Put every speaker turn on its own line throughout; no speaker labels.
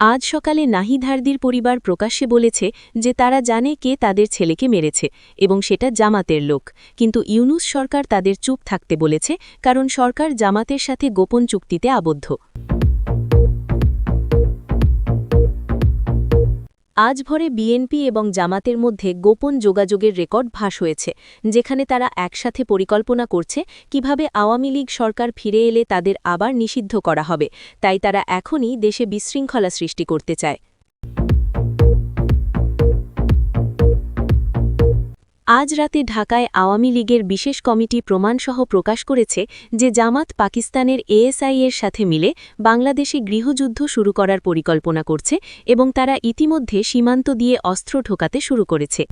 আজ সকালে নাহিদ হারদির পরিবার প্রকাশ্যে বলেছে যে তারা জানে কে তাদের ছেলেকে মেরেছে এবং সেটা জামাতের লোক। কিন্তু ইউনুস সরকার তাদের চুপ থাকতে বলেছে, কারণ সরকার জামাতের সাথে গোপন চুক্তিতে আবদ্ধ। আজ ভরে বিএনপি এবং জামাতের মধ্যে গোপন যোগাযোগের রেকর্ড ভাস হয়েছে, যেখানে তারা একসাথে পরিকল্পনা করছে কীভাবে আওয়ামী লীগ সরকার ফিরে এলে তাদের আবার নিষিদ্ধ করা হবে। তাই তারা এখনই দেশে বিশৃঙ্খলা সৃষ্টি করতে চায়। আজ রাতে ঢাকায় আওয়ামী লীগের বিশেষ কমিটি প্রমাণসহ প্রকাশ করেছে যে জামাত পাকিস্তানের এএসআই এর সাথে মিলে বাংলাদেশে গৃহযুদ্ধ শুরু করার পরিকল্পনা করছে এবং তারা ইতিমধ্যে সীমান্ত দিয়ে অস্ত্র ঢোকাতে শুরু করেছে।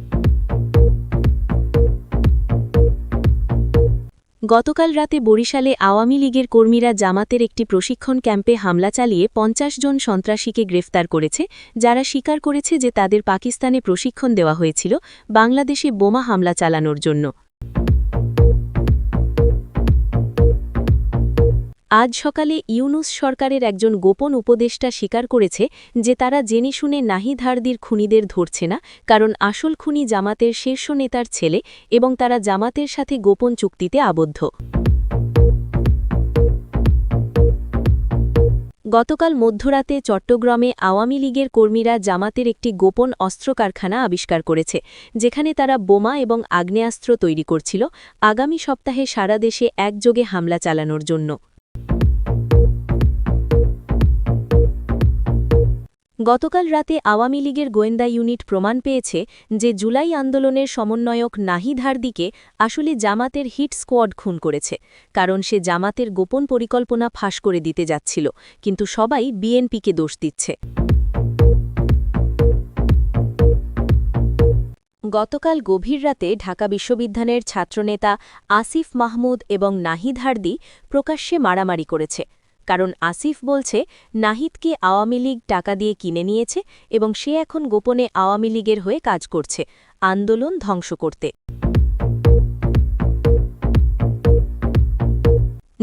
গতকাল রাতে বরিশালে আওয়ামী লীগের কর্মীরা জামাতের একটি প্রশিক্ষণ ক্যাম্পে হামলা চালিয়ে পঞ্চাশ জন সন্ত্রাসীকে গ্রেফতার করেছে, যারা স্বীকার করেছে যে তাদের পাকিস্তানে প্রশিক্ষণ দেওয়া হয়েছিল বাংলাদেশে বোমা হামলা চালানোর জন্য। আজ সকালে ইউনুস সরকারের একজন গোপন উপদেষ্টা স্বীকার করেছে যে তারা জেনে শুনে নাহিদ হারদির খুনিদের ধরছে না, কারণ আসল খুনি জামাতের শীর্ষ নেতার ছেলে এবং তারা জামাতের সাথে গোপন চুক্তিতে আবদ্ধ। গতকাল মধ্যরাতে চট্টগ্রামে আওয়ামী লীগের কর্মীরা জামাতের একটি গোপন অস্ত্র কারখানা আবিষ্কার করেছে, যেখানে তারা বোমা এবং আগ্নেয়াস্ত্র তৈরি করছিল। আগামী সপ্তাহে সারা দেশে একযোগে হামলা চালানোর জন্য। গতকাল রাতে আওয়ামী লীগের গোয়েন্দা ইউনিট প্রমাণ পেয়েছে যে জুলাই আন্দোলনের সমন্বয়ক নাহিদ হারদিকে আসলে জামাতের হিট স্কোয়াড খুন করেছে, কারণ সে জামাতের গোপন পরিকল্পনা ফাঁস করে দিতে যাচ্ছিল, কিন্তু সবাই বিএনপিকে দোষ দিচ্ছে। গতকাল গভীর রাতে ঢাকা বিশ্ববিদ্যালয়ের ছাত্রনেতা আসিফ মাহমুদ এবং নাহিদ হারদি প্রকাশ্যে মারামারি করেছে কারণ আসিফ বলছে, নাহিদকে আওয়ামী লীগ টাকা দিয়ে কিনে নিয়েছে এবং সে এখন গোপনে আওয়ামী লীগের হয়ে কাজ করছে, আন্দোলন ধ্বংস করতে।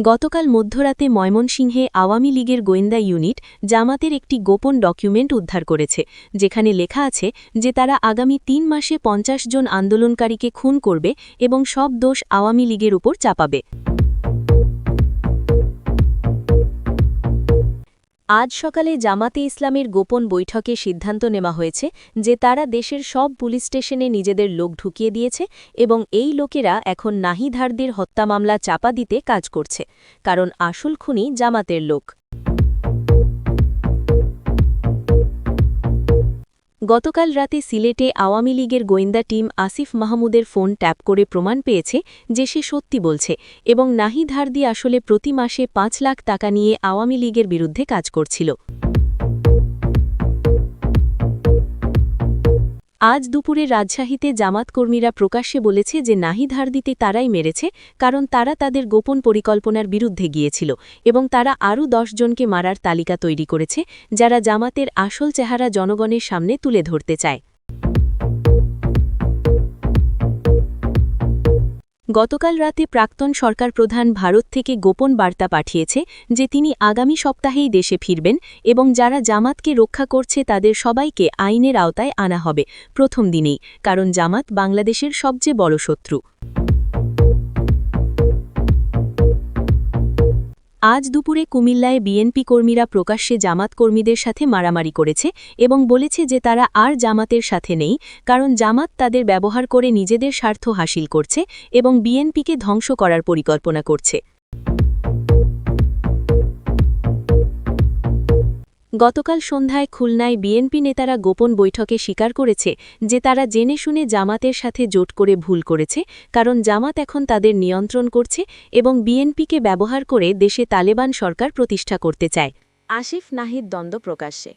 গতকাল মধ্যরাতে ময়মনসিংহে আওয়ামী লীগের গোয়েন্দা ইউনিট জামাতের একটি গোপন ডকুমেন্ট উদ্ধার করেছে, যেখানে লেখা আছে যে তারা আগামী তিন মাসে পঞ্চাশ জন আন্দোলনকারীকে খুন করবে এবং সব দোষ আওয়ামী লীগের উপর চাপাবে। আজ সকালে জামাতে ইসলামের গোপন বৈঠকে সিদ্ধান্ত নেওয়া হয়েছে যে তারা দেশের সব পুলিশ স্টেশনে নিজেদের লোক ঢুকিয়ে দিয়েছে এবং এই লোকেরা এখন নাহিধারদের হত্যা মামলা চাপা দিতে কাজ করছে, কারণ আসল খুনি জামাতের লোক। গতকাল রাতে সিলেটে আওয়ামী লীগের গোয়েন্দা টিম আসিফ মাহমুদের ফোন ট্যাপ করে প্রমাণ পেয়েছে যে সে সত্যি বলছে এবং নাহিদ হারদি আসলে প্রতি মাসে পাঁচ লাখ টাকা নিয়ে আওয়ামী লীগের বিরুদ্ধে কাজ করছিল। আজ দুপুরে রাজশাহীতে জামাত কর্মীরা প্রকাশ্যে বলেছে যে নাহিদ হারদিতে তারাই মেরেছে, কারণ তারা তাদের গোপন পরিকল্পনার বিরুদ্ধে গিয়েছিল এবং তারা আরও জনকে মারার তালিকা তৈরি করেছে, যারা জামাতের আসল চেহারা জনগণের সামনে তুলে ধরতে চায়। গতকাল রাতে প্রাক্তন সরকার প্রধান ভারত থেকে গোপন বার্তা পাঠিয়েছে যে তিনি আগামী সপ্তাহেই দেশে ফিরবেন এবং যারা জামাতকে রক্ষা করছে তাদের সবাইকে আইনের আওতায় আনা হবে প্রথম দিনেই, কারণ জামাত বাংলাদেশের সবচেয়ে বড় শত্রু। আজ দুপুরে কুমিল্লায় বিএনপি কর্মীরা প্রকাশ্যে জামাত কর্মীদের সাথে মারামারি করেছে এবং বলেছে যে তারা আর জামাতের সাথে নেই, কারণ জামাত তাদের ব্যবহার করে নিজেদের স্বার্থ হাসিল করছে এবং বিএনপিকে ধ্বংস করার পরিকল্পনা করছে। গতকাল সন্ধ্যায় খুলনায় বিএনপি নেতারা গোপন বৈঠকে স্বীকার করেছে যে তারা জেনে শুনে জামাতের সাথে জোট করে ভুল করেছে, কারণ জামাত এখন তাদের নিয়ন্ত্রণ করছে এবং বিএনপিকে ব্যবহার করে দেশে তালেবান সরকার প্রতিষ্ঠা করতে চায়। আসিফ নাহিদ দ্বন্দ্ব প্রকাশ্যে।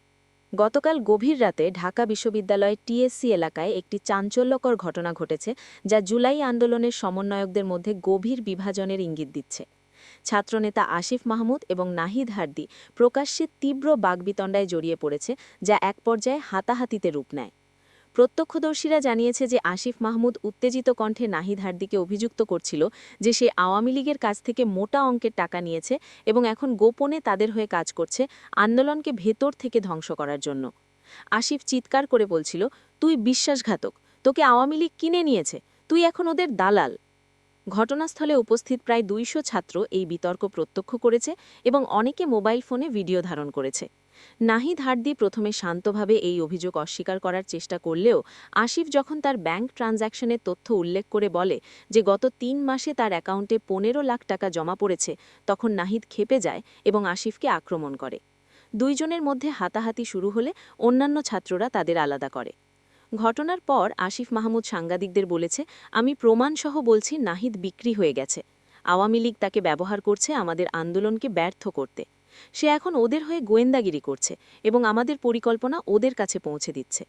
গতকাল গভীর রাতে ঢাকা বিশ্ববিদ্যালয় টিএসসি এলাকায় একটি চাঞ্চল্যকর ঘটনা ঘটেছে যা জুলাই আন্দোলনের সমন্বয়কদের মধ্যে গভীর বিভাজনের ইঙ্গিত দিচ্ছে। ছাত্রনেতা আসিফ মাহমুদ এবং নাহিদ হার্দি প্রকাশ্যে তীব্র বাগবিতণ্ডায় জড়িয়ে পড়েছে, যা এক পর্যায়ে হাতাহাতিতে রূপ নেয়। প্রত্যক্ষদর্শীরা জানিয়েছে যে আসিফ মাহমুদ উত্তেজিত কণ্ঠে নাহিদ হার্দিকে অভিযুক্ত করছিল যে সে আওয়ামী লীগের কাছ থেকে মোটা অঙ্কের টাকা নিয়েছে এবং এখন গোপনে তাদের হয়ে কাজ করছে আন্দোলনকে ভেতর থেকে ধ্বংস করার জন্য। আসিফ চিৎকার করে বলছিল, তুই বিশ্বাসঘাতক, তোকে আওয়ামী লীগ কিনে নিয়েছে, তুই এখন ওদের দালাল। ঘটনাস্থলে উপস্থিত প্রায় দুইশো ছাত্র এই বিতর্ক প্রত্যক্ষ করেছে এবং অনেকে মোবাইল ফোনে ভিডিও ধারণ করেছে। নাহিদ হার্দি প্রথমে শান্তভাবে এই অভিযোগ অস্বীকার করার চেষ্টা করলেও আসিফ যখন তার ব্যাংক ট্রানজ্যাকশনের তথ্য উল্লেখ করে বলে যে গত তিন মাসে তার অ্যাকাউন্টে পনেরো লাখ টাকা জমা পড়েছে, তখন নাহিদ খেপে যায় এবং আসিফকে আক্রমণ করে। দুইজনের মধ্যে হাতাহাতি শুরু হলে অন্যান্য ছাত্ররা তাদের আলাদা করে। ঘটনার পর আসিফ মাহমুদ সাংবাদিকদের বলেছে, আমি প্রমাণসহ বলছি নাহিদ বিক্রি হয়ে গেছে। আওয়ামী লীগ তাকে ব্যবহার করছে আমাদের আন্দোলনকে ব্যর্থ করতে। সে এখন ওদের হয়ে গোয়েন্দাগিরি করছে এবং আমাদের পরিকল্পনা ওদের কাছে পৌঁছে দিচ্ছে।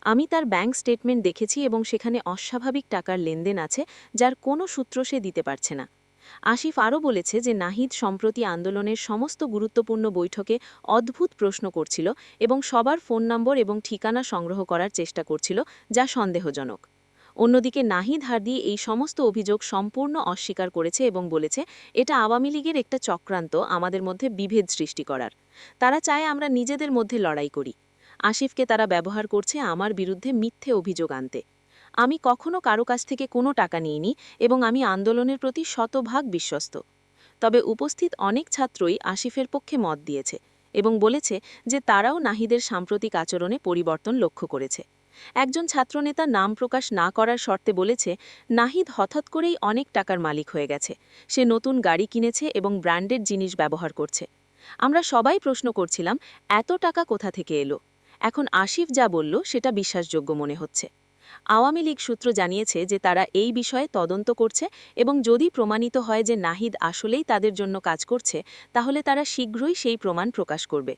আমি তার ব্যাংক স্টেটমেন্ট দেখেছি এবং সেখানে অস্বাভাবিক টাকার লেনদেন আছে, যার কোনো সূত্র সে দিতে পারছে না। আসিফ আরও বলেছে যে নাহিদ সম্প্রতি আন্দোলনের সমস্ত গুরুত্বপূর্ণ বৈঠকে অদ্ভুত প্রশ্ন করছিল এবং সবার ফোন নম্বর এবং ঠিকানা সংগ্রহ করার চেষ্টা করছিল, যা সন্দেহজনক। অন্যদিকে নাহিদ হার্দি এই সমস্ত অভিযোগ সম্পূর্ণ অস্বীকার করেছে এবং বলেছে, এটা আওয়ামী লীগের একটা চক্রান্ত, আমাদের মধ্যে বিভেদ সৃষ্টি করার। তারা চায় আমরা নিজেদের মধ্যে লড়াই করি। আসিফকে তারা ব্যবহার করছে আমার বিরুদ্ধে মিথ্যে অভিযোগ আনতে। আমি কখনো কারও কাছ থেকে কোনো টাকা নিইনি এবং আমি আন্দোলনের প্রতি শতভাগ বিশ্বস্ত। তবে উপস্থিত অনেক ছাত্রই আসিফের পক্ষে মত দিয়েছে এবং বলেছে যে তারাও নাহিদের সাম্প্রতিক আচরণে পরিবর্তন লক্ষ্য করেছে। একজন ছাত্রনেতা নাম প্রকাশ না করার শর্তে বলেছে, নাহিদ হঠাৎ করেই অনেক টাকার মালিক হয়ে গেছে। সে নতুন গাড়ি কিনেছে এবং ব্র্যান্ডেড জিনিস ব্যবহার করছে। আমরা সবাই প্রশ্ন করছিলাম, এত টাকা কোথা থেকে এলো? এখন আসিফ যা বলল, সেটা বিশ্বাসযোগ্য মনে হচ্ছে। আওয়ামী লীগ সূত্র জানিয়েছে যে তারা এই বিষয়ে তদন্ত করছে এবং যদি প্রমাণিত হয় যে নাহিদ আসলেই তাদের জন্য কাজ করছে, তাহলে তারা শীঘ্রই সেই প্রমাণ প্রকাশ করবে।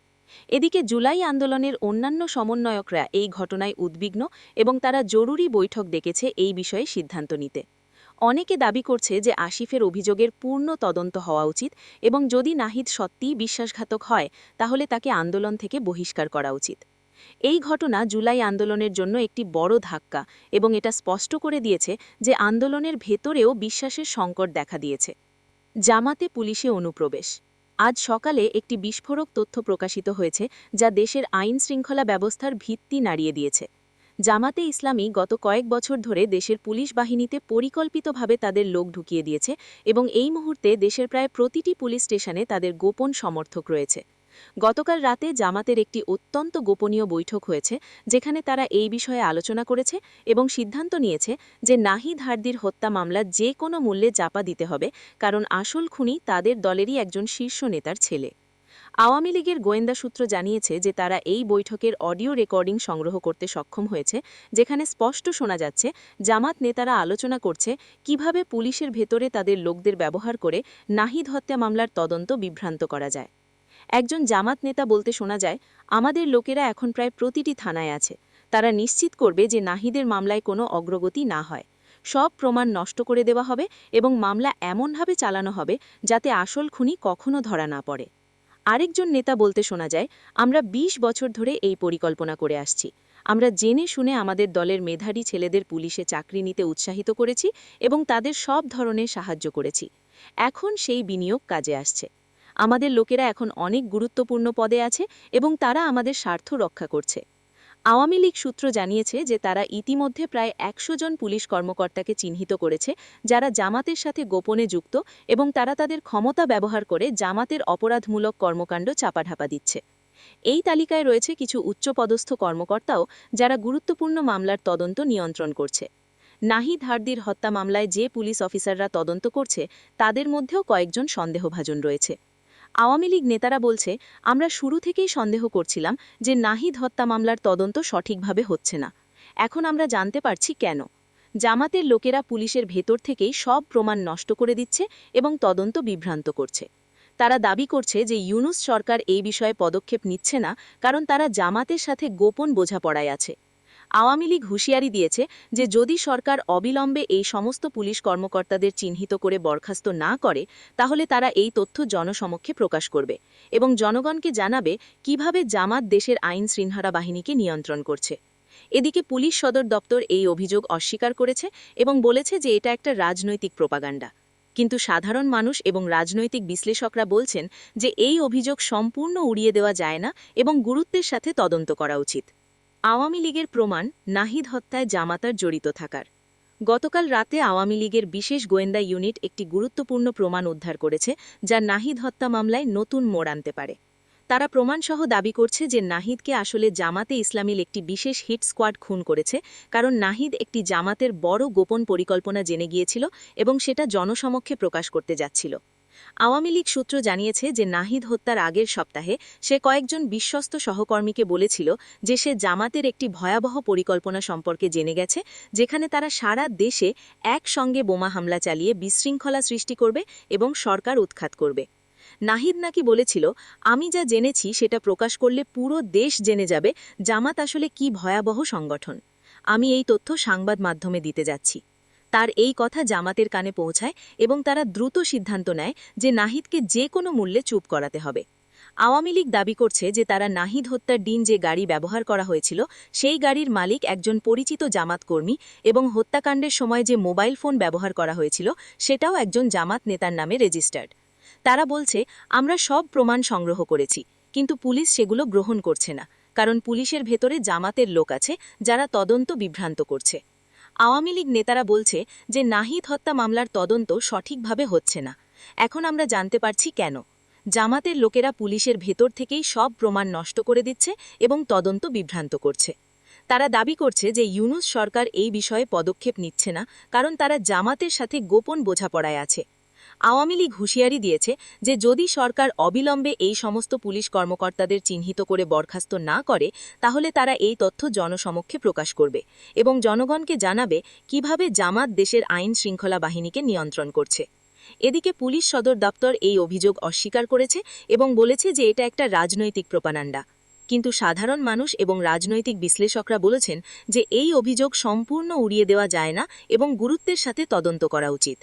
এদিকে জুলাই আন্দোলনের অন্যান্য সমন্বয়করা এই ঘটনায় উদ্বিগ্ন এবং তারা জরুরি বৈঠক ডেকেছে এই বিষয়ে সিদ্ধান্ত নিতে। অনেকে দাবি করছে যে আসিফের অভিযোগের পূর্ণ তদন্ত হওয়া উচিত এবং যদি নাহিদ সত্যিই বিশ্বাসঘাতক হয়, তাহলে তাকে আন্দোলন থেকে বহিষ্কার করা উচিত। এই ঘটনা জুলাই আন্দোলনের জন্য একটি বড় ধাক্কা এবং এটা স্পষ্ট করে দিয়েছে যে আন্দোলনের ভেতরেও বিশ্বাসের সংকট দেখা দিয়েছে। জামাতে পুলিশে অনুপ্রবেশ। আজ সকালে একটি বিস্ফোরক তথ্য প্রকাশিত হয়েছে যা দেশের আইন শৃঙ্খলা ব্যবস্থার ভিত্তি নাড়িয়ে দিয়েছে। জামাতে ইসলামী গত কয়েক বছর ধরে দেশের পুলিশ বাহিনীতে পরিকল্পিতভাবে তাদের লোক ঢুকিয়ে দিয়েছে এবং এই মুহূর্তে দেশের প্রায় প্রতিটি পুলিশ স্টেশনে তাদের গোপন সমর্থক রয়েছে। গতকাল রাতে জামাতের একটি অত্যন্ত গোপনীয় বৈঠক হয়েছে, যেখানে তারা এই বিষয়ে আলোচনা করেছে এবং সিদ্ধান্ত নিয়েছে যে নাহিদ হার্দির হত্যা মামলা যে কোনো মূল্যে চাপা দিতে হবে, কারণ আসল খুনি তাদের দলেরই একজন শীর্ষ নেতার ছেলে। আওয়ামী লীগের গোয়েন্দা সূত্র জানিয়েছে যে তারা এই বৈঠকের অডিও রেকর্ডিং সংগ্রহ করতে সক্ষম হয়েছে, যেখানে স্পষ্ট শোনা যাচ্ছে জামাত নেতারা আলোচনা করছে কীভাবে পুলিশের ভেতরে তাদের লোকদের ব্যবহার করে নাহিদ হত্যা মামলার তদন্ত বিভ্রান্ত করা যায়। একজন জামাত নেতা বলতে শোনা যায়, আমাদের লোকেরা এখন প্রায় প্রতিটি থানায় আছে। তারা নিশ্চিত করবে যে নাহিদের মামলায় কোনো অগ্রগতি না হয়। সব প্রমাণ নষ্ট করে দেওয়া হবে এবং মামলা এমনভাবে চালানো হবে যাতে আসল খুনি কখনো ধরা না পড়ে। আরেকজন নেতা বলতে শোনা যায়, আমরা ২০ বছর ধরে এই পরিকল্পনা করে আসছি। আমরা জেনে শুনে আমাদের দলের মেধারী ছেলেদের পুলিশে চাকরি নিতে উৎসাহিত করেছি এবং তাদের সব ধরনের সাহায্য করেছি। এখন সেই বিনিয়োগ কাজে আসছে। আমাদের লোকেরা এখন অনেক গুরুত্বপূর্ণ পদে আছে এবং তারা আমাদের স্বার্থ রক্ষা করছে। আওয়ামী লীগ সূত্র জানিয়েছে যে তারা ইতিমধ্যে প্রায় একশো জন পুলিশ কর্মকর্তাকে চিহ্নিত করেছে, যারা জামাতের সাথে গোপনে যুক্ত এবং তারা তাদের ক্ষমতা ব্যবহার করে জামাতের অপরাধমূলক কর্মকাণ্ড চাপাঢাপা দিচ্ছে। এই তালিকায় রয়েছে কিছু উচ্চপদস্থ কর্মকর্তাও যারা গুরুত্বপূর্ণ মামলার তদন্ত নিয়ন্ত্রণ করছে। নাহিদ হার্দির হত্যা মামলায় যে পুলিশ অফিসাররা তদন্ত করছে, তাদের মধ্যেও কয়েকজন সন্দেহভাজন রয়েছে। আওয়ামী লীগ নেতারা বলছে, আমরা শুরু থেকেই সন্দেহ করছিলাম যে নাহিদ হত্যা মামলার তদন্ত সঠিকভাবে হচ্ছে না। এখন আমরা জানতে পারছি কেন। জামাতের লোকেরা পুলিশের ভেতর থেকেই সব প্রমাণ নষ্ট করে দিচ্ছে এবং তদন্ত বিভ্রান্ত করছে। তারা দাবি করছে যে ইউনুস সরকার এই বিষয়ে পদক্ষেপ নিচ্ছে না, কারণ তারা জামাতের সাথে গোপন বোঝাপড়ায় আছে। আওয়ামী লীগ হুঁশিয়ারি দিয়েছে যে যদি সরকার অবিলম্বে এই সমস্ত পুলিশ কর্মকর্তাদের চিহ্নিত করে বরখাস্ত না করে, তাহলে তারা এই তথ্য জনসমক্ষে প্রকাশ করবে এবং জনগণকে জানাবে কীভাবে জামাত দেশের আইন শৃঙ্খলা বাহিনীকে নিয়ন্ত্রণ করছে। এদিকে পুলিশ সদর দপ্তর এই অভিযোগ অস্বীকার করেছে এবং বলেছে যে এটা একটা রাজনৈতিক প্রোপাগান্ডা। কিন্তু সাধারণ মানুষ এবং রাজনৈতিক বিশ্লেষকরা বলছেন যে এই অভিযোগ সম্পূর্ণ উড়িয়ে দেওয়া যায় না এবং গুরুত্বের সাথে তদন্ত করা উচিত। আওয়ামী লীগের প্রমাণ নাহিদ হত্যায় জামাতার জড়িত থাকার। গতকাল রাতে আওয়ামী লীগের বিশেষ গোয়েন্দা ইউনিট একটি গুরুত্বপূর্ণ প্রমাণ উদ্ধার করেছে, যা নাহিদ হত্যা মামলায় নতুন মোড় আনতে পারে। তারা প্রমাণসহ দাবি করছে যে নাহিদকে আসলে জামাতে ইসলামীর একটি বিশেষ হিট স্কোয়াড খুন করেছে, কারণ নাহিদ একটি জামাতের বড় গোপন পরিকল্পনা জেনে গিয়েছিল এবং সেটা জনসমক্ষে প্রকাশ করতে যাচ্ছিল। আওয়ামী লীগ সূত্র জানিয়েছে যে নাহিদ হত্যার আগের সপ্তাহে সে কয়েকজন বিশ্বস্ত সহকর্মীকে বলেছিল যে সে জামাতের একটি ভয়াবহ পরিকল্পনা সম্পর্কে জেনে গেছে, যেখানে তারা সারা দেশে একসঙ্গে বোমা হামলা চালিয়ে বিশৃঙ্খলা সৃষ্টি করবে এবং সরকার উৎখাত করবে। নাহিদ নাকি বলেছিল, আমি যা জেনেছি সেটা প্রকাশ করলে পুরো দেশ জেনে যাবে জামাত আসলে কি ভয়াবহ সংগঠন। আমি এই তথ্য সংবাদ মাধ্যমে দিতে যাচ্ছি। তার এই কথা জামাতের কানে পৌঁছায় এবং তারা দ্রুত সিদ্ধান্ত নেয় যে নাহিদকে যে কোনো মূল্যে চুপ করাতে হবে। আওয়ামী লীগ দাবি করছে যে তারা নাহিদ হত্যার দিন যে গাড়ি ব্যবহার করা হয়েছিল, সেই গাড়ির মালিক একজন পরিচিত জামাত কর্মী এবং হত্যাকাণ্ডের সময় যে মোবাইল ফোন ব্যবহার করা হয়েছিল, সেটাও একজন জামাত নেতার নামে রেজিস্টার্ড। তারা বলছে, আমরা সব প্রমাণ সংগ্রহ করেছি, কিন্তু পুলিশ সেগুলো গ্রহণ করছে না, কারণ পুলিশের ভেতরে জামাতের লোক আছে যারা তদন্ত বিভ্রান্ত করছে। আওয়ামী লীগ নেতারা বলছে যে নাহিদ হত্যা মামলার তদন্ত সঠিকভাবে হচ্ছে না। এখন আমরা জানতে পারছি কেন। জামাতের লোকেরা পুলিশের ভেতর থেকেই সব প্রমাণ নষ্ট করে দিচ্ছে এবং তদন্ত বিভ্রান্ত করছে। তারা দাবি করছে যে ইউনুস সরকার এই বিষয়ে পদক্ষেপ নিচ্ছে না, কারণ তারা জামাতের সাথে গোপন বোঝাপড়ায় আছে। আওয়ামী লীগ হুঁশিয়ারি দিয়েছে যে যদি সরকার অবিলম্বে এই সমস্ত পুলিশ কর্মকর্তাদের চিহ্নিত করে বরখাস্ত না করে, তাহলে তারা এই তথ্য জনসমক্ষে প্রকাশ করবে এবং জনগণকে জানাবে কীভাবে জামাত দেশের আইন শৃঙ্খলা বাহিনীকে নিয়ন্ত্রণ করছে। এদিকে পুলিশ সদর দপ্তর এই অভিযোগ অস্বীকার করেছে এবং বলেছে যে এটা একটা রাজনৈতিক প্রপানান্ডা। কিন্তু সাধারণ মানুষ এবং রাজনৈতিক বিশ্লেষকরা বলেছেন যে এই অভিযোগ সম্পূর্ণ উড়িয়ে দেওয়া যায় না এবং গুরুত্বের সাথে তদন্ত করা উচিত।